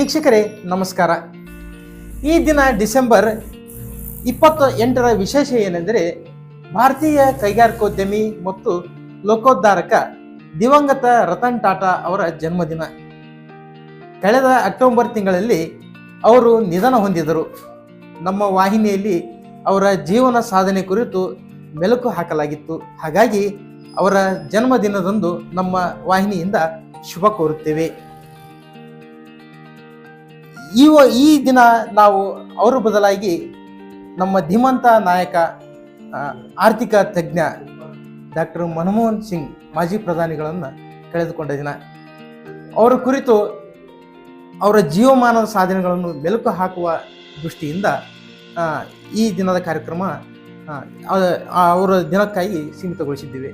ವೀಕ್ಷಕರೇ, ನಮಸ್ಕಾರ. ಈ ದಿನ ಡಿಸೆಂಬರ್ ಇಪ್ಪತ್ತ ಎಂಟರ ವಿಶೇಷ ಏನೆಂದರೆ, ಭಾರತೀಯ ಕೈಗಾರಿಕೋದ್ಯಮಿ ಮತ್ತು ಲೋಕೋದ್ಧಾರಕ ದಿವಂಗತ ರತನ್ ಟಾಟಾ ಅವರ ಜನ್ಮದಿನ. ಕಳೆದ ಅಕ್ಟೋಬರ್ ತಿಂಗಳಲ್ಲಿ ಅವರು ನಿಧನ ಹೊಂದಿದರು. ನಮ್ಮ ವಾಹಿನಿಯಲ್ಲಿ ಅವರ ಜೀವನ ಸಾಧನೆ ಕುರಿತು ಮೆಲುಕು ಹಾಕಲಾಗಿತ್ತು. ಹಾಗಾಗಿ ಅವರ ಜನ್ಮದಿನದಂದು ನಮ್ಮ ವಾಹಿನಿಯಿಂದ ಶುಭ ಕೋರುತ್ತೇವೆ. ಈ ಈ ದಿನ ನಾವು ಅವರು ಬದಲಾಗಿ ನಮ್ಮ ಧೀಮಂತ ನಾಯಕ ಆರ್ಥಿಕ ತಜ್ಞ ಡಾಕ್ಟರ್ ಮನಮೋಹನ್ ಸಿಂಗ್ ಮಾಜಿ ಪ್ರಧಾನಿಗಳನ್ನು ಕಳೆದುಕೊಂಡ ದಿನ. ಅವರ ಕುರಿತು ಅವರ ಜೀವಮಾನದ ಸಾಧನೆಗಳನ್ನು ಮೆಲುಕು ಹಾಕುವ ದೃಷ್ಟಿಯಿಂದ ಈ ದಿನದ ಕಾರ್ಯಕ್ರಮ ಅವರ ದಿನಕ್ಕಾಗಿ ಸೀಮಿತಗೊಳಿಸಿದ್ದೇವೆ.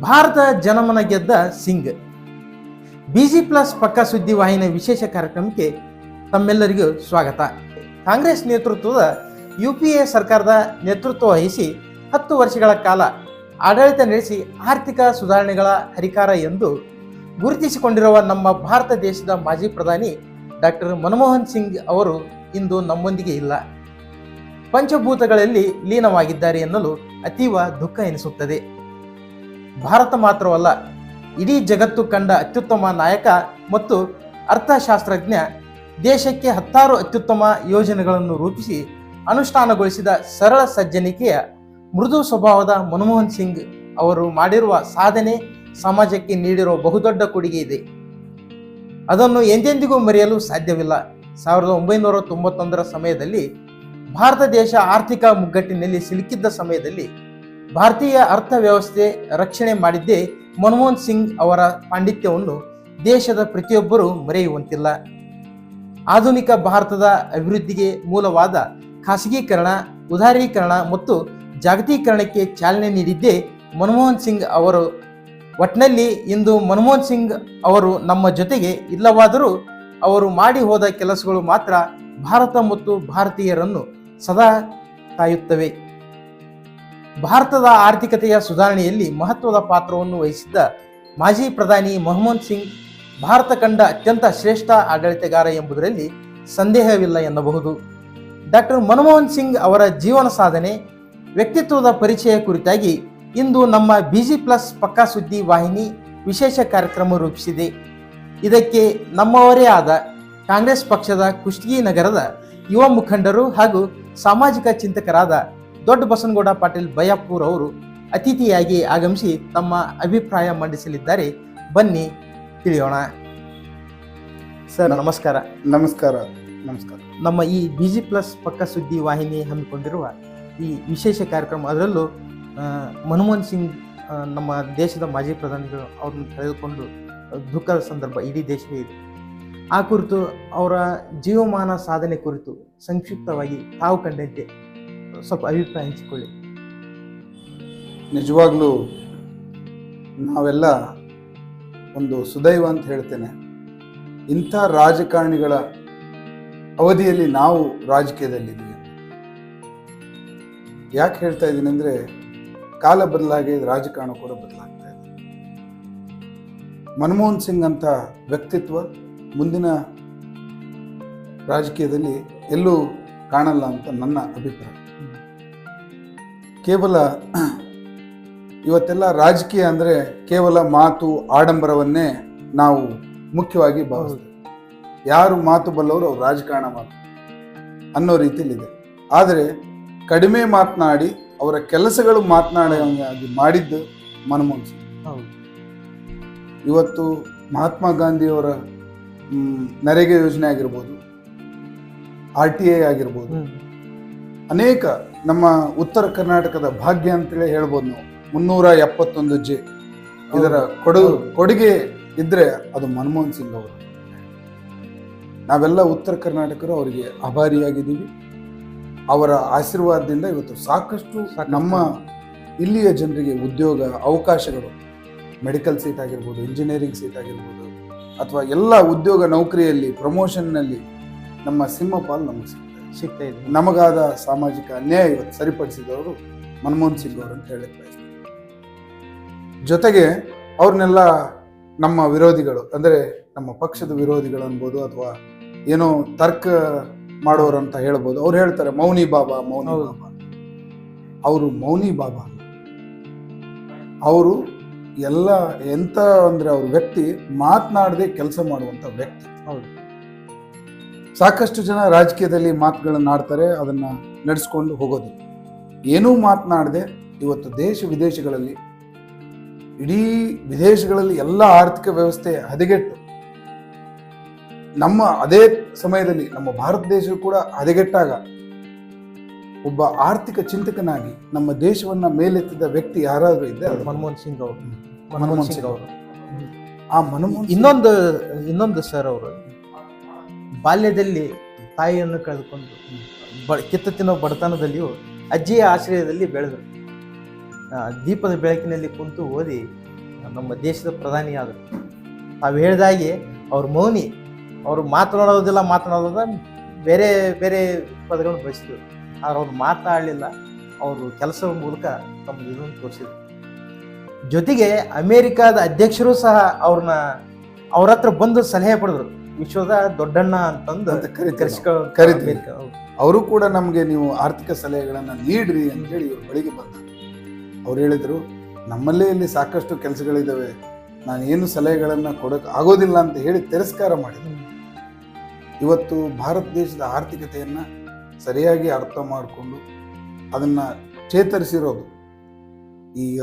ಭಾರತ ಜನಮನ ಗೆದ್ದ ಸಿಂಗ್. ಬಿಜಿ ಪ್ಲಸ್ ಪಕ್ಕ ಸುದ್ದಿ ವಾಹಿನಿಯ ವಿಶೇಷ ಕಾರ್ಯಕ್ರಮಕ್ಕೆ ತಮ್ಮೆಲ್ಲರಿಗೂ ಸ್ವಾಗತ. ಕಾಂಗ್ರೆಸ್ ನೇತೃತ್ವದ ಯು ಪಿ ಎ ಸರ್ಕಾರದ ನೇತೃತ್ವ ವಹಿಸಿ ಹತ್ತು ವರ್ಷಗಳ ಕಾಲ ಆಡಳಿತ ನಡೆಸಿ ಆರ್ಥಿಕ ಸುಧಾರಣೆಗಳ ಹರಿಕಾರ ಎಂದು ಗುರುತಿಸಿಕೊಂಡಿರುವ ನಮ್ಮ ಭಾರತ ದೇಶದ ಮಾಜಿ ಪ್ರಧಾನಿ ಡಾಕ್ಟರ್ ಮನಮೋಹನ್ ಸಿಂಗ್ ಅವರು ಇಂದು ನಮ್ಮೊಂದಿಗೆ ಇಲ್ಲ. ಪಂಚಭೂತಗಳಲ್ಲಿ ಲೀನವಾಗಿದ್ದಾರೆ ಎನ್ನಲು ಅತೀವ ದುಃಖ ಎನಿಸುತ್ತದೆ. ಭಾರತ ಮಾತ್ರವಲ್ಲ ಇಡೀ ಜಗತ್ತು ಕಂಡ ಅತ್ಯುತ್ತಮ ನಾಯಕ ಮತ್ತು ಅರ್ಥಶಾಸ್ತ್ರಜ್ಞ ದೇಶಕ್ಕೆ ಹತ್ತಾರು ಅತ್ಯುತ್ತಮ ಯೋಜನೆಗಳನ್ನು ರೂಪಿಸಿ ಅನುಷ್ಠಾನಗೊಳಿಸಿದ ಸರಳ ಸಜ್ಜನಿಕೆಯ ಮೃದು ಸ್ವಭಾವದ ಮನಮೋಹನ್ ಸಿಂಗ್ ಅವರು ಮಾಡಿರುವ ಸಾಧನೆ ಸಮಾಜಕ್ಕೆ ನೀಡಿರುವ ಬಹುದೊಡ್ಡ ಕೊಡುಗೆ ಇದೆ. ಅದನ್ನು ಎಂದೆಂದಿಗೂ ಮರೆಯಲು ಸಾಧ್ಯವಿಲ್ಲ. ಸಾವಿರದ ಒಂಬೈನೂರ ತೊಂಬತ್ತೊಂದರ ಸಮಯದಲ್ಲಿ ಭಾರತ ದೇಶ ಆರ್ಥಿಕ ಮುಗ್ಗಟ್ಟಿನಲ್ಲಿ ಸಿಲುಕಿದ್ದ ಸಮಯದಲ್ಲಿ ಭಾರತೀಯ ಅರ್ಥವ್ಯವಸ್ಥೆ ರಕ್ಷಣೆ ಮಾಡಿದ್ದೇ ಮನಮೋಹನ್ ಸಿಂಗ್ ಅವರ ಪಾಂಡಿತ್ಯವನ್ನು ದೇಶದ ಪ್ರತಿಯೊಬ್ಬರೂ ಮರೆಯುವಂತಿಲ್ಲ. ಆಧುನಿಕ ಭಾರತದ ಅಭಿವೃದ್ಧಿಗೆ ಮೂಲವಾದ ಖಾಸಗೀಕರಣ, ಉದಾರೀಕರಣ ಮತ್ತು ಜಾಗತೀಕರಣಕ್ಕೆ ಚಾಲನೆ ನೀಡಿದ್ದೇ ಮನಮೋಹನ್ ಸಿಂಗ್ ಅವರು. ಒಟ್ಟಿನಲ್ಲಿ ಇಂದು ಮನಮೋಹನ್ ಸಿಂಗ್ ಅವರು ನಮ್ಮ ಜೊತೆಗೆ ಇಲ್ಲವಾದರೂ ಅವರು ಮಾಡಿ ಹೋದ ಕೆಲಸಗಳು ಮಾತ್ರ ಭಾರತ ಮತ್ತು ಭಾರತೀಯರನ್ನು ಸದಾ ಕಾಯುತ್ತವೆ. ಭಾರತದ ಆರ್ಥಿಕತೆಯ ಸುಧಾರಣೆಯಲ್ಲಿ ಮಹತ್ವದ ಪಾತ್ರವನ್ನು ವಹಿಸಿದ್ದ ಮಾಜಿ ಪ್ರಧಾನಿ ಮೊಹಮ್ಮದ್ ಸಿಂಗ್ ಭಾರತ ಕಂಡ ಅತ್ಯಂತ ಶ್ರೇಷ್ಠ ಆಡಳಿತಗಾರ ಎಂಬುದರಲ್ಲಿ ಸಂದೇಹವಿಲ್ಲ ಎನ್ನಬಹುದು. ಡಾಕ್ಟರ್ ಮನಮೋಹನ್ ಸಿಂಗ್ ಅವರ ಜೀವನ ಸಾಧನೆ, ವ್ಯಕ್ತಿತ್ವದ ಪರಿಚಯ ಕುರಿತಾಗಿ ಇಂದು ನಮ್ಮ ಬಿಜಿ ಪ್ಲಸ್ ಪಕ್ಕಾ ಸುದ್ದಿ ವಾಹಿನಿ ವಿಶೇಷ ಕಾರ್ಯಕ್ರಮ ರೂಪಿಸಿದೆ. ಇದಕ್ಕೆ ನಮ್ಮವರೇ ಆದ ಕಾಂಗ್ರೆಸ್ ಪಕ್ಷದ ಕುಷ್ಟಗಿ ನಗರದ ಯುವ ಮುಖಂಡರು ಹಾಗೂ ಸಾಮಾಜಿಕ ಚಿಂತಕರಾದ ದೊಡ್ಡ ಬಸನಗೌಡ ಪಾಟೀಲ್ ಬಯ್ಯಾಪುರ್ ಅವರು ಅತಿಥಿಯಾಗಿ ಆಗಮಿಸಿ ತಮ್ಮ ಅಭಿಪ್ರಾಯ ಮಂಡಿಸಲಿದ್ದಾರೆ. ಬನ್ನಿ ತಿಳಿಯೋಣ. ಸರ್ ನಮಸ್ಕಾರ. ನಮಸ್ಕಾರ ನಮಸ್ಕಾರ. ನಮ್ಮ ಈ ಬಿ ಜಿ ಪ್ಲಸ್ ಪಕ್ಕ ಸುದ್ದಿ ವಾಹಿನಿ ಹಮ್ಮಿಕೊಂಡಿರುವ ಈ ವಿಶೇಷ ಕಾರ್ಯಕ್ರಮ ಅದರಲ್ಲೂ ಮನಮೋಹನ್ ಸಿಂಗ್ ನಮ್ಮ ದೇಶದ ಮಾಜಿ ಪ್ರಧಾನಿಗಳು ಅವ್ರನ್ನ ಕಳೆದುಕೊಂಡು ದುಃಖದ ಸಂದರ್ಭ ಇಡೀ ದೇಶವೇ ಇದೆ. ಆ ಕುರಿತು ಅವರ ಜೀವಮಾನ ಸಾಧನೆ ಕುರಿತು ಸಂಕ್ಷಿಪ್ತವಾಗಿ ತಾವು ಕಂಡಂತೆ ಸ್ವಲ್ಪ ಅಭಿಪ್ರಾಯ ಹಂಚಿಕೊಳ್ಳಿ. ನಿಜವಾಗ್ಲೂ ನಾವೆಲ್ಲ ಒಂದು ಸುದೈವ ಅಂತ ಹೇಳ್ತೇನೆ. ಇಂಥ ರಾಜಕಾರಣಿಗಳ ಅವಧಿಯಲ್ಲಿ ನಾವು ರಾಜಕೀಯದಲ್ಲಿದ್ದೀವಿ ಯಾಕೆ ಹೇಳ್ತಾ ಇದ್ದೀನಿ ಅಂದರೆ ಕಾಲ ಬದಲಾಗಿ ರಾಜಕಾರಣ ಕೂಡ ಬದಲಾಗ್ತಾ ಇದೆ. ಮನಮೋಹನ್ ಸಿಂಗ್ ಅಂತ ವ್ಯಕ್ತಿತ್ವ ಮುಂದಿನ ರಾಜಕೀಯದಲ್ಲಿ ಎಲ್ಲೂ ಕಾಣಲ್ಲ ಅಂತ ನನ್ನ ಅಭಿಪ್ರಾಯ. ಕೇವಲ ಇವತ್ತೆಲ್ಲ ರಾಜಕೀಯ ಅಂದರೆ ಕೇವಲ ಮಾತು ಆಡಂಬರವನ್ನೇ ನಾವು ಮುಖ್ಯವಾಗಿ ಭಾವಿಸ್ತೇವೆ. ಯಾರು ಮಾತು ಬಲ್ಲವರು ಅವ್ರು ರಾಜಕಾರಣ ಮಾತು ಅನ್ನೋ ರೀತಿಯಲ್ಲಿದೆ. ಆದರೆ ಕಡಿಮೆ ಮಾತನಾಡಿ ಅವರ ಕೆಲಸಗಳು ಮಾತನಾಡಿ ಮಾಡಿದ್ದು ಮನಮೋಹನ್ ಸಿಂಗ್. ಇವತ್ತು ಮಹಾತ್ಮ ಗಾಂಧಿಯವರ ನರೇಗಾ ಯೋಜನೆ ಆಗಿರ್ಬೋದು ಆರ್ ಟಿ ಐ ಆಗಿರ್ಬೋದು ಅನೇಕ ನಮ್ಮ ಉತ್ತರ ಕರ್ನಾಟಕದ ಭಾಗ್ಯ ಅಂತೇಳಿ ಹೇಳ್ಬೋದು ನಾವು. ಮುನ್ನೂರ ಎಪ್ಪತ್ತೊಂದು ಜೆ. ಇದರ ಕೊಡು ಕೊಡುಗೆ ಇದ್ರೆ ಅದು ಮನಮೋಹನ್ ಸಿಂಗ್ ಅವರು. ನಾವೆಲ್ಲ ಉತ್ತರ ಕರ್ನಾಟಕರು ಅವರಿಗೆ ಆಭಾರಿಯಾಗಿದ್ದೀವಿ. ಅವರ ಆಶೀರ್ವಾದದಿಂದ ಇವತ್ತು ಸಾಕಷ್ಟು. ನಮ್ಮ ಇಲ್ಲಿಯ ಜನರಿಗೆ ಉದ್ಯೋಗ ಅವಕಾಶಗಳು. ಮೆಡಿಕಲ್ ಸೀಟ್ ಆಗಿರ್ಬೋದು ಇಂಜಿನಿಯರಿಂಗ್ ಸೀಟ್ ಆಗಿರ್ಬೋದು ಅಥವಾ ಎಲ್ಲ ಉದ್ಯೋಗ ನೌಕರಿಯಲ್ಲಿ ಪ್ರಮೋಷನ್ನಲ್ಲಿ ನಮ್ಮ ಸಿಂಹಪಾಲ್ ನಮಗೆ ಸಿಗ್ತಾ ಇದೆ ನಮಗಾದ ಸಾಮಾಜಿಕ ಅನ್ಯಾಯ ಇವತ್ತು ಸರಿಪಡಿಸಿದವರು ಮನಮೋಹನ್ ಸಿಂಗ್ ಅವರು ಅಂತ ಹೇಳಿ ಜೊತೆಗೆ ಅವ್ರನ್ನೆಲ್ಲ ನಮ್ಮ ವಿರೋಧಿಗಳು ಅಂದರೆ ನಮ್ಮ ಪಕ್ಷದ ವಿರೋಧಿಗಳು ಅನ್ಬೋದು ಅಥವಾ ಏನೋ ತರ್ಕ ಮಾಡೋರು ಅಂತ ಹೇಳ್ಬೋದು ಅವ್ರು ಹೇಳ್ತಾರೆ ಮೌನಿ ಬಾಬಾ ಮೌನಿ ಬಾಬಾ. ಅವರು ಮೌನಿ ಬಾಬಾ ಅವರು ಎಲ್ಲ ಎಂತ ಅಂದ್ರೆ ಅವ್ರ ವ್ಯಕ್ತಿ ಮಾತನಾಡದೆ ಕೆಲಸ ಮಾಡುವಂತ ವ್ಯಕ್ತಿ. ಹೌದು. ಸಾಕಷ್ಟು ಜನ ರಾಜಕೀಯದಲ್ಲಿ ಮಾತುಗಳನ್ನು ಆಡ್ತಾರೆ ಅದನ್ನು ನಡೆಸ್ಕೊಂಡು ಹೋಗೋದು. ಏನೂ ಮಾತನಾಡದೆ ಇವತ್ತು ದೇಶ ವಿದೇಶಗಳಲ್ಲಿ ಇಡೀ ವಿದೇಶಗಳಲ್ಲಿ ಎಲ್ಲ ಆರ್ಥಿಕ ವ್ಯವಸ್ಥೆ ಹದಗೆಟ್ಟು ನಮ್ಮ ಅದೇ ಸಮಯದಲ್ಲಿ ನಮ್ಮ ಭಾರತ ದೇಶ ಕೂಡ ಹದಗೆಟ್ಟಾಗ ಒಬ್ಬ ಆರ್ಥಿಕ ಚಿಂತಕನಾಗಿ ನಮ್ಮ ದೇಶವನ್ನ ಮೇಲೆತ್ತಿದ ವ್ಯಕ್ತಿ ಯಾರಾದರೂ ಇದ್ದರೆ ಮನಮೋಹನ್ ಸಿಂಗ್ ಅವರು. ಮನಮೋಹನ್ ಸಿಂಗ್ ಅವರು. ಆ ಮನಮೋಹನ್ ಇನ್ನೊಂದು ಇನ್ನೊಂದು ಸರ್ ಅವರು. ಬಾಲ್ಯದಲ್ಲಿ ತಾಯಿಯನ್ನು ಕಳೆದುಕೊಂಡು ಬ, ಕಿತ್ತ ತಿನ್ನೋ ಬಡತನದಲ್ಲಿಯೂ ಅಜ್ಜಿಯ ಆಶ್ರಯದಲ್ಲಿ ಬೆಳೆದರು. ದೀಪದ ಬೆಳಕಿನಲ್ಲಿ ಕುಂತು ಓದಿ ನಮ್ಮ ದೇಶದ ಪ್ರಧಾನಿಯಾದರು. ತಾವು ಹೇಳಿದಾಗೆ ಅವ್ರ ಮೌನಿ, ಅವರು ಮಾತನಾಡೋದಿಲ್ಲ, ಮಾತನಾಡೋದ ಬೇರೆ ಬೇರೆ ಪದಗಳನ್ನು ಬಳಸಿದ್ರು ಆದರೆ ಅವ್ರು ಮಾತನಾಡಲಿಲ್ಲ, ಅವರು ಕೆಲಸದ ಮೂಲಕ ತಮ್ಮ ಇದನ್ನು ತೋರಿಸಿದ್ರು. ಜೊತೆಗೆ ಅಮೇರಿಕಾದ ಅಧ್ಯಕ್ಷರು ಸಹ ಅವ್ರನ್ನ, ಅವ್ರ ಹತ್ರ ಬಂದು ಸಲಹೆ ಪಡೆದ್ರು. ವಿಶ್ವದ ದೊಡ್ಡಣ್ಣ ಅಂತಂದು ಕರಿತೀವಿ. ಅವರು ಕೂಡ ನಮಗೆ ನೀವು ಆರ್ಥಿಕ ಸಲಹೆಗಳನ್ನ ನೀಡ್ರಿ ಅಂತೇಳಿ ಇವ್ರ ಬಳಿಗೆ ಬಂದ ಅವ್ರು ಹೇಳಿದ್ರು ನಮ್ಮಲ್ಲೇ ಇಲ್ಲಿ ಸಾಕಷ್ಟು ಕೆಲಸಗಳಿದ್ದಾವೆ ನಾನು ಏನು ಸಲಹೆಗಳನ್ನ ಕೊಡಕ್ ಆಗೋದಿಲ್ಲ ಅಂತ ಹೇಳಿ ತಿರಸ್ಕಾರ ಮಾಡಿದ್ರು. ಇವತ್ತು ಭಾರತ ದೇಶದ ಆರ್ಥಿಕತೆಯನ್ನ ಸರಿಯಾಗಿ ಅರ್ಥ ಮಾಡಿಕೊಂಡು ಅದನ್ನ ಚೇತರಿಸಿರೋದು ಈಗ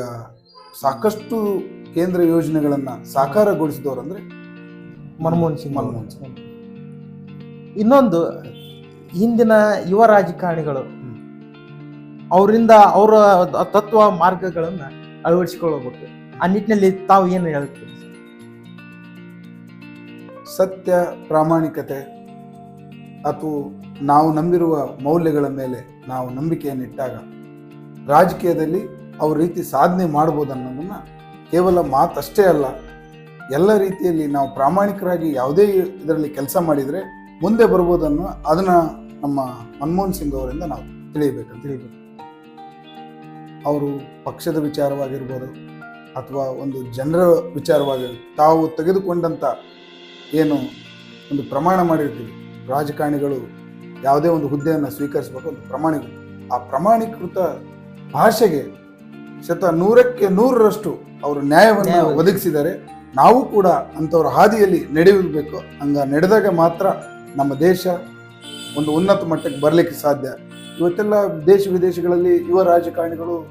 ಸಾಕಷ್ಟು ಕೇಂದ್ರ ಯೋಜನೆಗಳನ್ನು ಸಾಕಾರಗೊಳಿಸಿದವರು ಅಂದ್ರೆ ಮನಮೋಹನ್ ಸಿಂಗ್. ಮನಮೋಹನ್ ಸಿಂಗ್. ಇನ್ನೊಂದು ಹಿಂದಿನ ಯುವ ರಾಜಕಾರಣಿಗಳು ಅವರಿಂದ ಅವರ ತತ್ವ ಮಾರ್ಗಗಳನ್ನ ಅಳವಡಿಸಿಕೊಳ್ಳಬೇಕು ಆ ನಿಟ್ಟಿನಲ್ಲಿ ತಾವು ಏನು ಹೇಳ್ತೀರಿ ಸತ್ಯ ಪ್ರಾಮಾಣಿಕತೆ ಅಥವಾ ನಾವು ನಂಬಿರುವ ಮೌಲ್ಯಗಳ ಮೇಲೆ ನಾವು ನಂಬಿಕೆಯನ್ನಿಟ್ಟಾಗ ರಾಜಕೀಯದಲ್ಲಿ ಅವ್ರ ರೀತಿ ಸಾಧನೆ ಮಾಡ್ಬೋದು ಅನ್ನೋದನ್ನ ಕೇವಲ ಮಾತಷ್ಟೇ ಅಲ್ಲ ಎಲ್ಲ ರೀತಿಯಲ್ಲಿ ನಾವು ಪ್ರಾಮಾಣಿಕರಾಗಿ ಯಾವುದೇ ಇದರಲ್ಲಿ ಕೆಲಸ ಮಾಡಿದರೆ ಮುಂದೆ ಬರ್ಬೋದನ್ನು ಅದನ್ನು ನಮ್ಮ ಮನಮೋಹನ್ ಸಿಂಗ್ ಅವರಿಂದ ನಾವು ತಿಳಿಯಬೇಕು ತಿಳಿಬೇಕು. ಅವರು ಪಕ್ಷದ ವಿಚಾರವಾಗಿರ್ಬೋದು ಅಥವಾ ಒಂದು ಜನರ ವಿಚಾರವಾಗಿ ತಾವು ತೆಗೆದುಕೊಂಡಂಥ ಏನು ಒಂದು ಪ್ರಮಾಣ ಮಾಡಿರ್ತೀವಿ. ರಾಜಕಾರಣಿಗಳು ಯಾವುದೇ ಒಂದು ಹುದ್ದೆಯನ್ನು ಸ್ವೀಕರಿಸಬೇಕು ಒಂದು ಪ್ರಮಾಣಿಕ ಆ ಪ್ರಮಾಣೀಕೃತ ಭಾಷೆಗೆ ಶತ ನೂರಕ್ಕೆ ನೂರರಷ್ಟು ಅವರು ನ್ಯಾಯವನ್ನು ನ್ಯಾಯ ಒದಗಿಸಿದ್ದಾರೆ. ನಾವು ಕೂಡ ಅಂಥವ್ರ ಹಾದಿಯಲ್ಲಿ ನಡೆಯಬೇಕು. ಹಂಗ ನಡೆದಾಗ ಮಾತ್ರ ನಮ್ಮ ದೇಶ ಒಂದು ಉನ್ನತ ಮಟ್ಟಕ್ಕೆ ಬರಲಿಕ್ಕೆ ಸಾಧ್ಯ. ಇವತ್ತೆಲ್ಲ ದೇಶ ವಿದೇಶಗಳಲ್ಲಿ ಯುವ ರಾಜಕಾರಣಿಗಳು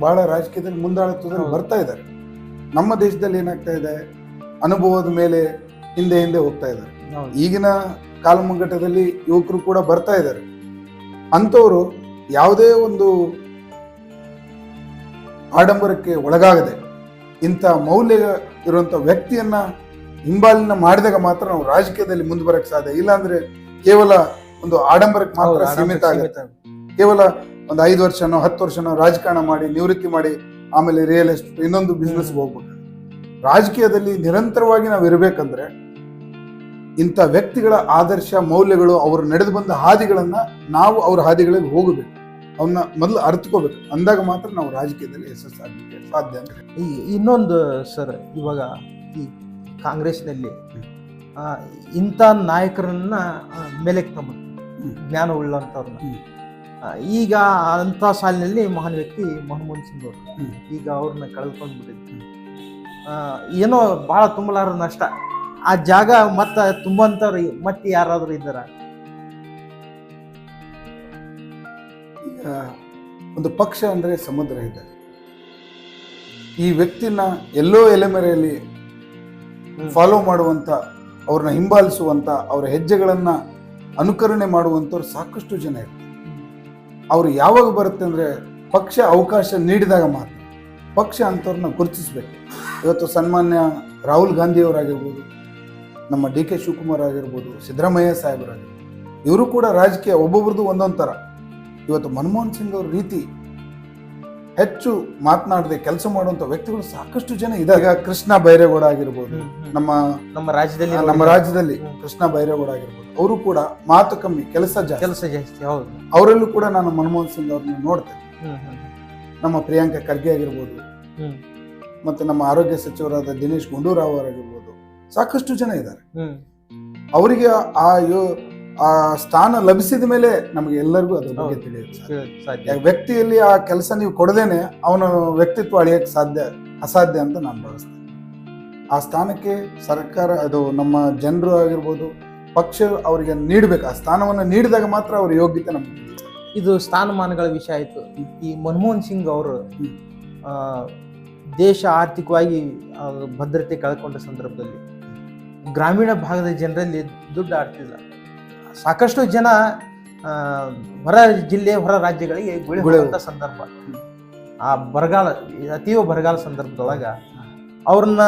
ಬಹಳ ರಾಜಕೀಯದಲ್ಲಿ ಮುಂದಾಳತ್ವದಲ್ಲಿ. ಬರ್ತಾ ಇದ್ದಾರೆ. ನಮ್ಮ ದೇಶದಲ್ಲಿ ಏನಾಗ್ತಾ ಇದೆ? ಅನುಭವದ ಮೇಲೆ ಹಿಂದೆ ಹಿಂದೆ ಹೋಗ್ತಾ ಇದ್ದಾರೆ. ಈಗಿನ ಕಾಲಮುಂಗಟದಲ್ಲಿ ಯುವಕರು ಕೂಡ ಬರ್ತಾ ಇದ್ದಾರೆ. ಅಂಥವರು ಯಾವುದೇ ಒಂದು ಆಡಂಬರಕ್ಕೆ ಒಳಗಾಗದೆ ಇಂಥ ಮೌಲ್ಯ ಇರುವಂಥ ವ್ಯಕ್ತಿಯನ್ನ ಹಿಂಬಾಲಿನ ಮಾಡಿದಾಗ ಮಾತ್ರ ನಾವು ರಾಜಕೀಯದಲ್ಲಿ ಮುಂದೆ ಬರಕ್ಕೆ ಸಾಧ್ಯ ಇಲ್ಲಾಂದ್ರೆ ಕೇವಲ ಒಂದು ಆಡಂಬರಕ್ಕೆ ಮಾತ್ರ ಸೀಮಿತ ಆಗುತ್ತೆ. ಕೇವಲ ಒಂದು ಐದು ವರ್ಷನೋ ಹತ್ತು ವರ್ಷನೋ ರಾಜಕಾರಣ ಮಾಡಿ ನಿವೃತ್ತಿ ಮಾಡಿ ಆಮೇಲೆ ರಿಯಲ್ ಎಸ್ಟೇಟ್ ಇನ್ನೊಂದು ಬಿಸ್ನೆಸ್ ಹೋಗ್ಬೇಕು. ರಾಜಕೀಯದಲ್ಲಿ ನಿರಂತರವಾಗಿ ನಾವು ಇರಬೇಕಂದ್ರೆ ಇಂಥ ವ್ಯಕ್ತಿಗಳ ಆದರ್ಶ ಮೌಲ್ಯಗಳು ಅವರು ನಡೆದು ಬಂದ ಹಾದಿಗಳನ್ನ ನಾವು ಅವ್ರ ಹಾದಿಗಳಿಗೆ ಹೋಗಬೇಕು. ಅವನ್ನ ಮೊದಲು ಅರ್ಥಕೋಬೇಕು ಅಂದಾಗ ಮಾತ್ರ ನಾವು ರಾಜಕೀಯದಲ್ಲಿ ಯಶಸ್ಸಾಗಲಿಕ್ಕೆ ಸಾಧ್ಯ ಅಂತ ಈ ಇನ್ನೊಂದು ಸರ್ ಇವಾಗ ಈ ಕಾಂಗ್ರೆಸ್ನಲ್ಲಿ ಇಂಥ ನಾಯಕರನ್ನ ಮೇಲೆ ತಮ್ಮ. ಜ್ಞಾನ ಉಳ್ಳಂಥವ್ರನ್ನ. ಈಗ ಅಂಥ ಸಾಲಿನಲ್ಲಿ ಮಹಾನ್ ವ್ಯಕ್ತಿ ಮನಮೋಹನ್ ಸಿಂಗ್ ಅವರು. ಈಗ ಅವ್ರನ್ನ ಕಳ್ಕೊಂಡು ಬಿಟ್ಟಿದ್ವಿ ಏನೋ ಭಾಳ ತುಂಬಲಾರ ನಷ್ಟ. ಆ ಜಾಗ ಮತ್ತ ತುಂಬಂತವ್ರು ಮತ್ತೆ ಯಾರಾದ್ರೂ ಇದ್ದಾರ? ಒಂದು ಪಕ್ಷ ಅಂದರೆ ಸಮುದ್ರ ಇದೆ. ಈ ವ್ಯಕ್ತಿನ ಎಲ್ಲೋ ಎಲೆಮರೆಯಲ್ಲಿ ಫಾಲೋ ಮಾಡುವಂಥ ಅವ್ರನ್ನ ಹಿಂಬಾಲಿಸುವಂಥ ಅವರ ಹೆಜ್ಜೆಗಳನ್ನು ಅನುಕರಣೆ ಮಾಡುವಂಥವ್ರು ಸಾಕಷ್ಟು ಜನ ಇರ್ತಾರೆ. ಅವರು ಯಾವಾಗ ಬರುತ್ತೆ ಅಂದರೆ ಪಕ್ಷ ಅವಕಾಶ ನೀಡಿದಾಗ ಮಾತ್ರ. ಪಕ್ಷ ಅಂಥವ್ರನ್ನ ಗುರುತಿಸಬೇಕು. ಇವತ್ತು ಸನ್ಮಾನ್ಯ ರಾಹುಲ್ ಗಾಂಧಿ ಅವರಾಗಿರ್ಬೋದು ನಮ್ಮ ಡಿ ಕೆ ಶಿವಕುಮಾರ್ ಆಗಿರ್ಬೋದು ಸಿದ್ದರಾಮಯ್ಯ ಸಾಹೇಬರಾಗಿರ್ಬೋದು ಇವರು ಕೂಡ ರಾಜಕೀಯ ಒಬ್ಬೊಬ್ರದ್ದು ಒಂದೊಂದು ಥರ ಇವತ್ತು ಮನಮೋಹನ್ ಸಿಂಗ್ ಅವ್ರ ರೀತಿ ಹೆಚ್ಚು ಮಾತನಾಡದೆ ಕೆಲಸ ಮಾಡುವಂತ ವ್ಯಕ್ತಿಗಳು ಸಾಕಷ್ಟು ಜನ ಇದ್ದಾರೆ. ಈಗ ಕೃಷ್ಣ ಬೈರೇಗೌಡ ಆಗಿರ್ಬೋದು ನಮ್ಮ ನಮ್ಮ ರಾಜ್ಯದಲ್ಲಿ ನಮ್ಮ ರಾಜ್ಯದಲ್ಲಿ ಕೃಷ್ಣ ಬೈರೇಗೌಡ ಆಗಿರ್ಬೋದು ಅವರು ಕೂಡ ಮಾತು ಕಮ್ಮಿ ಕೆಲಸ ಜಾಸ್ತಿ. ಕೆಲಸ ಜಾಸ್ತಿ ಹೌದು. ಅವರಲ್ಲೂ ಕೂಡ ನಾನು ಮನಮೋಹನ್ ಸಿಂಗ್ ಅವ್ರನ್ನ ನೋಡ್ತೇನೆ. ನಮ್ಮ ಪ್ರಿಯಾಂಕಾ ಖರ್ಗೆ ಆಗಿರ್ಬೋದು ಮತ್ತೆ ನಮ್ಮ ಆರೋಗ್ಯ ಸಚಿವರಾದ ದಿನೇಶ್ ಗುಂಡೂರಾವ್ ಅವರಾಗಿರ್ಬೋದು ಸಾಕಷ್ಟು ಜನ ಇದ್ದಾರೆ. ಅವರಿಗೆ ಆ ಆ ಸ್ಥಾನ ಲಭಿಸಿದ ಮೇಲೆ ನಮಗೆ ಎಲ್ಲರಿಗೂ ಅದ್ರ ಬಗ್ಗೆ ತಿಳಿಯುತ್ತೆ ಸಾಧ್ಯ. ವ್ಯಕ್ತಿಯಲ್ಲಿ ಆ ಕೆಲಸ ನೀವು ಕೊಡದೇನೆ ಅವನ ವ್ಯಕ್ತಿತ್ವ ಅಳಿಯಕ್ಕೆ ಸಾಧ್ಯ ಅಸಾಧ್ಯ ಅಂತ ನಾನು ಭಾವಿಸ್ತೇನೆ. ಆ ಸ್ಥಾನಕ್ಕೆ ಸರ್ಕಾರ ಅದು ನಮ್ಮ ಜನರು ಆಗಿರ್ಬೋದು ಪಕ್ಷ ಅವರಿಗೆ ನೀಡಬೇಕು. ಆ ಸ್ಥಾನವನ್ನು ನೀಡಿದಾಗ ಮಾತ್ರ ಅವ್ರ ಯೋಗ್ಯತೆ ನಮಗೆ ಇದು ಸ್ಥಾನಮಾನಗಳ ವಿಷಯ ಆಯಿತು. ಈ ಮನಮೋಹನ್ ಸಿಂಗ್ ಅವರು ದೇಶ ಆರ್ಥಿಕವಾಗಿ ಭದ್ರತೆ ಕಳ್ಕೊಂಡ ಸಂದರ್ಭದಲ್ಲಿ ಗ್ರಾಮೀಣ ಭಾಗದ ಜನರಲ್ಲಿ ದುಡ್ಡು ಆಡ್ತಿಲ್ಲ. ಸಾಕಷ್ಟು ಜನ ಹೊರ ಜಿಲ್ಲೆ ಹೊರ ರಾಜ್ಯಗಳಿಗೆ ಗುಳಿಗೊಳ್ಳುವಂಥ ಗುಳೆ ಸಂದರ್ಭ. ಆ ಬರಗಾಲ ಅತೀವ ಬರಗಾಲ ಸಂದರ್ಭದೊಳಗ ಅವ್ರನ್ನ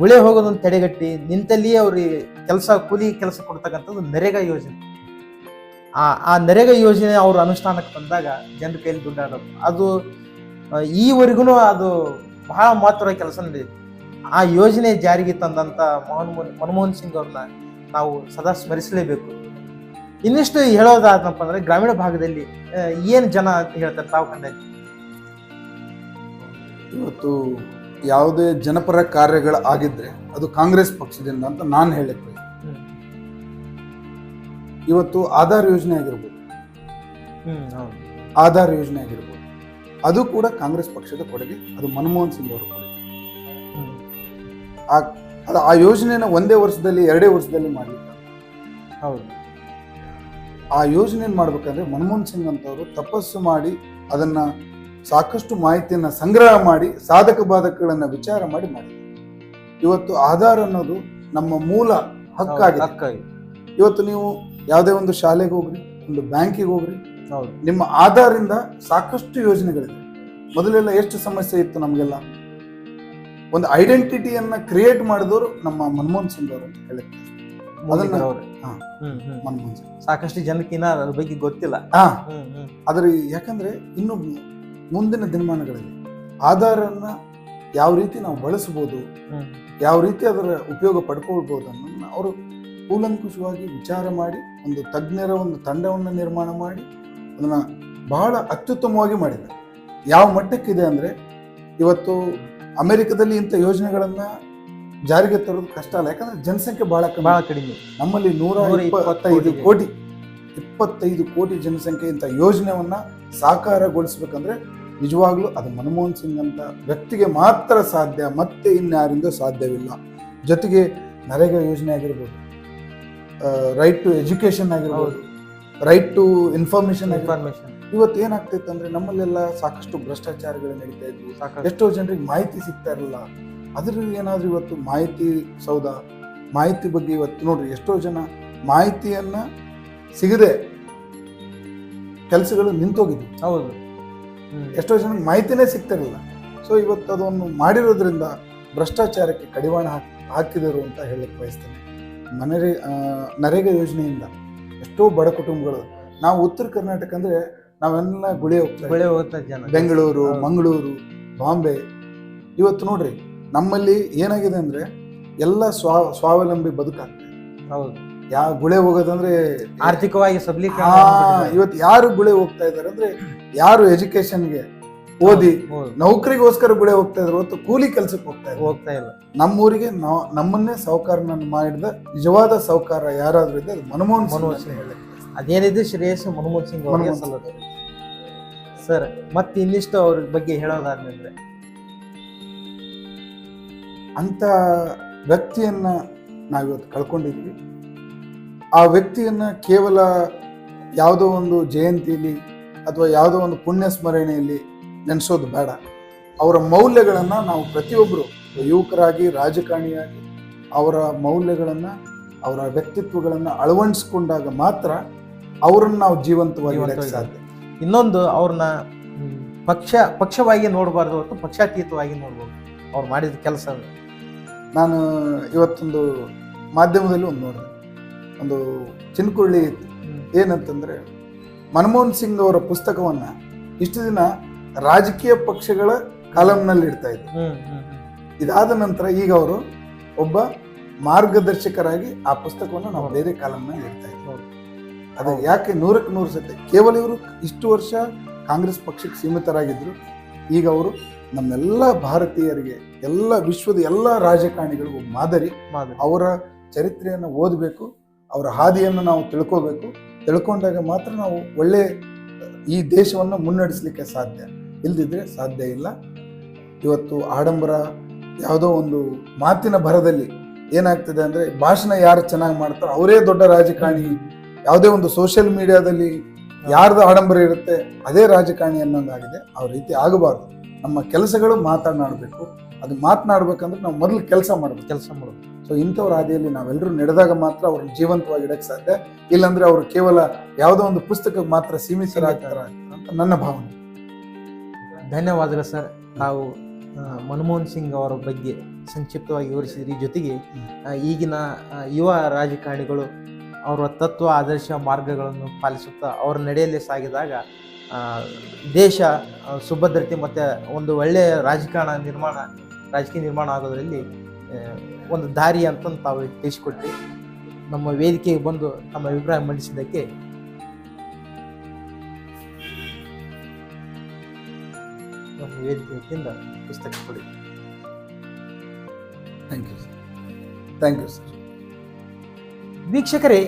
ಗುಳೆ ಹೋಗೋದನ್ನು ತಡೆಗಟ್ಟಿ ನಿಂತಲ್ಲಿಯೇ ಅವ್ರಿಗೆ ಕೆಲಸ ಕೂಲಿ ಕೆಲಸ ಕೊಡ್ತಕ್ಕಂಥದ್ದು ನರೇಗಾ ಯೋಜನೆ. ಆ ಆ ನರೇಗಾ ಯೋಜನೆ ಅವ್ರ ಅನುಷ್ಠಾನಕ್ಕೆ ಬಂದಾಗ ಜನರ ಕೈಯಲ್ಲಿ ದುಡ್ಡಾಡೋದು ಅದು ಈವರೆಗೂ ಅದು ಬಹಳ ಮಹತ್ವದ ಕೆಲಸ ನಡೆಯುತ್ತೆ ಆ ಯೋಜನೆ ಜಾರಿಗೆ ತಂದಂತ ಮೋಹನ್ ಮನಮೋಹನ್ ಸಿಂಗ್ ಅವ್ರನ್ನ ನಾವು ಸದಾ ಸ್ಮರಿಸಲೇಬೇಕು. ಇನ್ನಿಷ್ಟು ಹೇಳೋದಾದಪ್ಪ ಅಂದ್ರೆ ಗ್ರಾಮೀಣ ಭಾಗದಲ್ಲಿ ಏನು ಜನ ಹೇಳ್ತಾರೆ ತಾವು ಕಂಡಲ್ಲಿ ಇವತ್ತು ಯಾವುದೇ ಜನಪರ ಕಾರ್ಯಗಳು ಆಗಿದ್ರೆ ಅದು ಕಾಂಗ್ರೆಸ್ ಪಕ್ಷದಿಂದ ಅಂತ ನಾನು ಹೇಳಕ್ಕೆ. ಇವತ್ತು ಆಧಾರ್ ಯೋಜನೆ ಆಗಿರ್ಬೋದು. ಹೌದು. ಆಧಾರ್ ಯೋಜನೆ ಆಗಿರ್ಬೋದು. ಅದು ಕೂಡ ಕಾಂಗ್ರೆಸ್ ಪಕ್ಷದ ಕೊಡುಗೆ ಅದು ಮನಮೋಹನ್ ಸಿಂಗ್ ಅವರ ಕೊಡುಗೆ. ಆ ಯೋಜನೆನ ಒಂದೇ ವರ್ಷದಲ್ಲಿ ಎರಡೇ ವರ್ಷದಲ್ಲಿ ಮಾಡಿದ್ರು ಹೌದು. ಆ ಯೋಜನೆಯನ್ನು ಮಾಡ್ಬೇಕಂದ್ರೆ ಮನಮೋಹನ್ ಸಿಂಗ್ ಅಂತವರು ತಪಸ್ಸು ಮಾಡಿ ಅದನ್ನ ಸಾಕಷ್ಟು ಮಾಹಿತಿಯನ್ನ ಸಂಗ್ರಹ ಮಾಡಿ ಸಾಧಕ ಬಾಧಕಗಳನ್ನ ವಿಚಾರ ಮಾಡಿ ಮಾಡಿ ಇವತ್ತು ಆಧಾರ್ ಅನ್ನೋದು ನಮ್ಮ ಮೂಲ ಹಕ್ಕಾಗಿದೆ. ಹಕ್ಕಾಗಿ ಇವತ್ತು ನೀವು ಯಾವುದೇ ಒಂದು ಶಾಲೆಗೆ ಹೋಗ್ರಿ ಒಂದು ಬ್ಯಾಂಕಿಗೆ ಹೋಗ್ರಿ ನಿಮ್ಮ ಆಧಾರಿಂದ ಸಾಕಷ್ಟು ಯೋಜನೆಗಳಿದೆ. ಮೊದಲೆಲ್ಲ ಎಷ್ಟು ಸಮಸ್ಯೆ ಇತ್ತು ನಮಗೆಲ್ಲ? ಒಂದು ಐಡೆಂಟಿಟಿಯನ್ನು ಕ್ರಿಯೇಟ್ ಮಾಡಿದವರು ನಮ್ಮ ಮನಮೋಹನ್ ಸಿಂಗ್ ಅವರು ಅಂತ ಹೇಳುತ್ತೆ ಮನಮೋಹನ್ ಸಿಂಗ್ ಸಾಕಷ್ಟು ಜನಕ್ಕೆ ಇನ್ನ ಅದ್ರ ಬಗ್ಗೆ ಗೊತ್ತಿಲ್ಲ. ಹಾ. ಆದರೆ ಯಾಕಂದ್ರೆ ಇನ್ನು ಮುಂದಿನ ದಿನಮಾನಗಳಲ್ಲಿ ಆಧಾರನ್ನ ಯಾವ ರೀತಿ ನಾವು ಬಳಸಬಹುದು ಯಾವ ರೀತಿ ಅದರ ಉಪಯೋಗ ಪಡ್ಕೊಳ್ಬಹುದು ಅನ್ನೋದನ್ನ ಅವರು ಕೂಲಂಕುಷವಾಗಿ ವಿಚಾರ ಮಾಡಿ ಒಂದು ತಜ್ಞರ ಒಂದು ತಂಡವನ್ನು ನಿರ್ಮಾಣ ಮಾಡಿ ಅದನ್ನ ಬಹಳ ಅತ್ಯುತ್ತಮವಾಗಿ ಮಾಡಿದ್ದಾರೆ. ಯಾವ ಮಟ್ಟಕ್ಕಿದೆ ಅಂದ್ರೆ ಇವತ್ತು ಅಮೆರಿಕದಲ್ಲಿ ಇಂಥ ಯೋಜನೆಗಳನ್ನ ಜಾರಿಗೆ ತರೋದು ಕಷ್ಟ ಅಲ್ಲ. ಯಾಕಂದ್ರೆ ಜನಸಂಖ್ಯೆ ಬಹಳ ಬಹಳ ಕಡಿಮೆ. ನಮ್ಮಲ್ಲಿ ನೂರ ಇಪ್ಪತ್ತೈದು ಇಪ್ಪತ್ತು ಕೋಟಿ. ಇಪ್ಪತ್ತೈದು ಕೋಟಿ ಜನಸಂಖ್ಯೆ ಇಂಥ ಯೋಜನೆಯನ್ನ ಸಾಕಾರಗೊಳಿಸ್ಬೇಕಂದ್ರೆ ನಿಜವಾಗ್ಲೂ ಅದು ಮನಮೋಹನ್ ಸಿಂಗ್ ಅಂತ ವ್ಯಕ್ತಿಗೆ ಮಾತ್ರ ಸಾಧ್ಯ ಮತ್ತೆ ಇನ್ಯಾರಿಂದ ಸಾಧ್ಯವಿಲ್ಲ. ಜೊತೆಗೆ ನರೇಗಾ ಯೋಜನೆ ಆಗಿರ್ಬೋದು ರೈಟ್ ಟು ಎಜುಕೇಶನ್ ಆಗಿರ್ಬೋದು ರೈಟ್ ಟು ಇನ್ಫಾರ್ಮೇಶನ್ ಇನ್ಫಾರ್ಮೇಶನ್ ಇವತ್ತು ಏನಾಗ್ತೈತೆ ಅಂದ್ರೆ ನಮ್ಮಲ್ಲೆಲ್ಲ ಸಾಕಷ್ಟು ಭ್ರಷ್ಟಾಚಾರಗಳು ನಡೀತಾ ಇದ್ವು. ಸಾಕಷ್ಟು. ಎಷ್ಟೋ ಜನರಿಗೆ ಮಾಹಿತಿ ಸಿಗ್ತಾ ಇರಲಿಲ್ಲ. ಅದರಲ್ಲಿ ಏನಾದರೂ ಇವತ್ತು ಮಾಹಿತಿ ಸೌಧ ಮಾಹಿತಿ ಬಗ್ಗೆ ಇವತ್ತು ನೋಡ್ರಿ ಎಷ್ಟೋ ಜನ ಮಾಹಿತಿಯನ್ನು ಸಿಗದೆ ಕೆಲಸಗಳು ನಿಂತೋಗಿದ್ವಿ ಹೌದು. ಎಷ್ಟೋ ಜನ ಮಾಹಿತಿನೇ ಸಿಗ್ತಿರಲಿಲ್ಲ. ಸೊ ಇವತ್ತು ಅದನ್ನು ಮಾಡಿರೋದ್ರಿಂದ ಭ್ರಷ್ಟಾಚಾರಕ್ಕೆ ಕಡಿವಾಣ ಹಾಕಿ ಹಾಕಿದರು ಅಂತ ಹೇಳಕ್ಕೆ ಬಯಸ್ತೇನೆ. ಮನರೇ ನರೇಗಾ ಯೋಜನೆಯಿಂದ ಎಷ್ಟೋ ಬಡ ಕುಟುಂಬಗಳು ನಾವು ಉತ್ತರ ಕರ್ನಾಟಕ ಅಂದ್ರೆ ನಾವೆಲ್ಲ ಗುಳಿ ಹೋಗ್ತಾ ಇದ್ವಿ. ಬೆಳೆ ಹೋಗ್ತಾ ಜನ. ಬೆಂಗಳೂರು ಮಂಗಳೂರು ಬಾಂಬೆ. ಇವತ್ತು ನೋಡ್ರಿ ನಮ್ಮಲ್ಲಿ ಏನಾಗಿದೆ ಅಂದ್ರೆ ಎಲ್ಲ ಸ್ವಾ ಸ್ವಾವಲಂಬಿ ಬದುಕಾಗ್ತದೆ. ಹೌದು. ಯಾವ ಗುಳೆ ಹೋಗೋದಂದ್ರೆ ಆರ್ಥಿಕವಾಗಿ ಸಬಲಿ ಸಬಲೀಕರಣ ಇವತ್ತು ಯಾರು ಗುಳೆ ಹೋಗ್ತಾ ಇದಾರೆ ಅಂದ್ರೆ ಯಾರು ಎಜುಕೇಶನ್ಗೆ ಓದಿ ನೌಕರಿಗೋಸ್ಕರ ಗುಳೆ ಹೋಗ್ತಾ ಇದ್ರು ಹೊತ್ತು ಕೂಲಿ ಕೆಲ್ಸಕ್ಕೆ ಹೋಗ್ತಾ ಇದ್ರು ಹೋಗ್ತಾ ಇಲ್ಲ. ನಮ್ಮೂರಿಗೆ ನಾವು ನಮ್ಮನ್ನೇ ಸಾಹುಕಾರನನ್ನು ಮಾಡಿದ ನಿಜವಾದ ಸಾಹುಕಾರ ಯಾರಾದ್ರೂ ಇದೆ ಅದು ಮನಮೋಹನ್ ಮನಮೋಹನ್ ಸಿಂಗ್. ಅದೇನಿದೆ ಶ್ರೇಯಸ್ ಮನಮೋಹನ್ ಸಿಂಗ್ ಸರ್ ಮತ್ತೆ ಇನ್ನಿಷ್ಟು ಅವ್ರ ಬಗ್ಗೆ ಹೇಳೋದಾದ್ಮೇಲೆ. ಅಂತ ವ್ಯಕ್ತಿಯನ್ನು ನಾವಿವತ್ತು ಕಳ್ಕೊಂಡಿದ್ವಿ ಆ ವ್ಯಕ್ತಿಯನ್ನು ಕೇವಲ ಯಾವುದೋ ಒಂದು ಜಯಂತಿಲಿ ಅಥವಾ ಯಾವುದೋ ಒಂದು ಪುಣ್ಯ ಸ್ಮರಣೆಯಲ್ಲಿ ನೆನೆಸೋದು ಬೇಡ. ಅವರ ಮೌಲ್ಯಗಳನ್ನು ನಾವು ಪ್ರತಿಯೊಬ್ಬರು ಯುವಕರಾಗಿ ರಾಜಕಾರಣಿಯಾಗಿ ಅವರ ಮೌಲ್ಯಗಳನ್ನು ಅವರ ವ್ಯಕ್ತಿತ್ವಗಳನ್ನು ಅಳವಡಿಸ್ಕೊಂಡಾಗ ಮಾತ್ರ ಅವರನ್ನು ನಾವು ಜೀವಂತವಾಗಿ ಸಾಧ್ಯ. ಇನ್ನೊಂದು ಅವ್ರನ್ನ ಪಕ್ಷ ಪಕ್ಷವಾಗಿ ನೋಡಬಾರ್ದು ಹೊರತು ಪಕ್ಷಾತೀತವಾಗಿ ನೋಡ್ಬೋದು. ಅವ್ರು ಮಾಡಿದ ಕೆಲಸ ನಾನು ಇವತ್ತೊಂದು ಮಾಧ್ಯಮದಲ್ಲಿ ಒಂದು ನೋಡಿದೆ. ಒಂದು ಚಿನ್ಕುಳ್ಳಿ ಇತ್ತು. ಏನಂತಂದರೆ ಮನಮೋಹನ್ ಸಿಂಗ್ ಅವರ ಪುಸ್ತಕವನ್ನು ಇಷ್ಟು ದಿನ ರಾಜಕೀಯ ಪಕ್ಷಗಳ ಕಾಲಂನಲ್ಲಿ ಇಡ್ತಾ ಇದ್ರು. ಇದಾದ ನಂತರ ಈಗ ಅವರು ಒಬ್ಬ ಮಾರ್ಗದರ್ಶಕರಾಗಿ ಆ ಪುಸ್ತಕವನ್ನು ನಾವು ಬೇರೆ ಕಾಲಂನಲ್ಲಿ ಇಡ್ತಾ ಇದ್ವಿ ಹೌದು. ಅದು ಯಾಕೆ ನೂರಕ್ಕೆ ನೂರು ಸತ್ಯ? ಕೇವಲ ಇವರು ಇಷ್ಟು ವರ್ಷ ಕಾಂಗ್ರೆಸ್ ಪಕ್ಷಕ್ಕೆ ಸೀಮಿತರಾಗಿದ್ರು. ಈಗ ಅವರು ನಮ್ಮೆಲ್ಲ ಭಾರತೀಯರಿಗೆ ಎಲ್ಲ ವಿಶ್ವದ ಎಲ್ಲ ರಾಜಕಾರಣಿಗಳಿಗೂ ಮಾದರಿ. ಅವರ ಚರಿತ್ರೆಯನ್ನು ಓದಬೇಕು ಅವರ ಹಾದಿಯನ್ನು ನಾವು ತಿಳ್ಕೋಬೇಕು. ತಿಳ್ಕೊಂಡಾಗ ಮಾತ್ರ ನಾವು ಒಳ್ಳೆ ಈ ದೇಶವನ್ನು ಮುನ್ನಡೆಸಲಿಕ್ಕೆ ಸಾಧ್ಯ. ಇಲ್ದಿದ್ರೆ ಸಾಧ್ಯ ಇಲ್ಲ. ಇವತ್ತು ಆಡಂಬರ ಯಾವುದೋ ಒಂದು ಮಾತಿನ ಭರದಲ್ಲಿ ಏನಾಗ್ತದೆ ಅಂದರೆ ಭಾಷಣ ಯಾರು ಚೆನ್ನಾಗಿ ಮಾಡ್ತಾರೋ ಅವರೇ ದೊಡ್ಡ ರಾಜಕಾರಣಿ. ಯಾವುದೇ ಒಂದು ಸೋಷಿಯಲ್ ಮೀಡಿಯಾದಲ್ಲಿ ಯಾರ್ದು ಆಡಂಬರ ಇರುತ್ತೆ ಅದೇ ರಾಜಕಾರಣಿ ಅನ್ನೋಂಗಾಗಿದೆ. ಆ ರೀತಿ ಆಗಬಾರ್ದು. ನಮ್ಮ ಕೆಲಸಗಳು ಮಾತನಾಡಬೇಕು. ಅದು ಮಾತನಾಡ್ಬೇಕಂದ್ರೆ ನಾವು ಮೊದಲು ಕೆಲಸ ಮಾಡಬೇಕು. ಕೆಲಸ ಮಾಡಬೇಕು. ಸೊ ಇಂಥವ್ರ ಹಾದಿಯಲ್ಲಿ ನಾವೆಲ್ಲರೂ ನಡೆದಾಗ ಮಾತ್ರ ಅವ್ರನ್ನ ಜೀವಂತವಾಗಿ ಇಡಕ್ಕೆ ಸಾಧ್ಯ. ಇಲ್ಲಾಂದ್ರೆ ಅವರು ಕೇವಲ ಯಾವುದೋ ಒಂದು ಪುಸ್ತಕಕ್ಕೆ ಮಾತ್ರ ಸೀಮಿತರಾಗ್ತಾರ ಅಂತ ನನ್ನ ಭಾವನೆ. ಧನ್ಯವಾದಗಳು ಸರ್. ನಾವು ಮನಮೋಹನ್ ಸಿಂಗ್ ಅವರ ಬಗ್ಗೆ ಸಂಕ್ಷಿಪ್ತವಾಗಿ ವಿವರಿಸಿದ್ರಿ ಜೊತೆಗೆ ಈಗಿನ ಯುವ ರಾಜಕಾರಣಿಗಳು ಅವರ ತತ್ವ, ಆದರ್ಶ ಮಾರ್ಗಗಳನ್ನು ಪಾಲಿಸುತ್ತಾ ಅವರ ನಡೆಯಲ್ಲಿ ಸಾಗಿದಾಗ ದೇಶ ಸುಭದ್ರತೆ ಮತ್ತು ಒಂದು ಒಳ್ಳೆಯ ರಾಜಕಾರಣ ನಿರ್ಮಾಣ, ರಾಜಕೀಯ ನಿರ್ಮಾಣ ಆಗೋದರಲ್ಲಿ ಒಂದು ದಾರಿ ಅಂತ ತಾವು ತಿಳಿಸಿಕೊಟ್ಟು ನಮ್ಮ ವೇದಿಕೆಗೆ ಬಂದು ತಮ್ಮ ಅಭಿಪ್ರಾಯ ಮಂಡಿಸಿದ್ದಕ್ಕೆ ನಮ್ಮ ವೇದಿಕೆ ಪುಸ್ತಕ ಕೊಡಿ. Thank you sir thank you sir ವೀಕ್ಷಕರೇ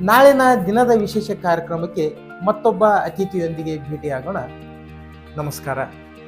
ನಾಳಿನ ದಿನದ ವಿಶೇಷ ಕಾರ್ಯಕ್ರಮಕ್ಕೆ ಮತ್ತೊಬ್ಬ ಅತಿಥಿಯೊಂದಿಗೆ ಭೇಟಿಯಾಗೋಣ. ನಮಸ್ಕಾರ.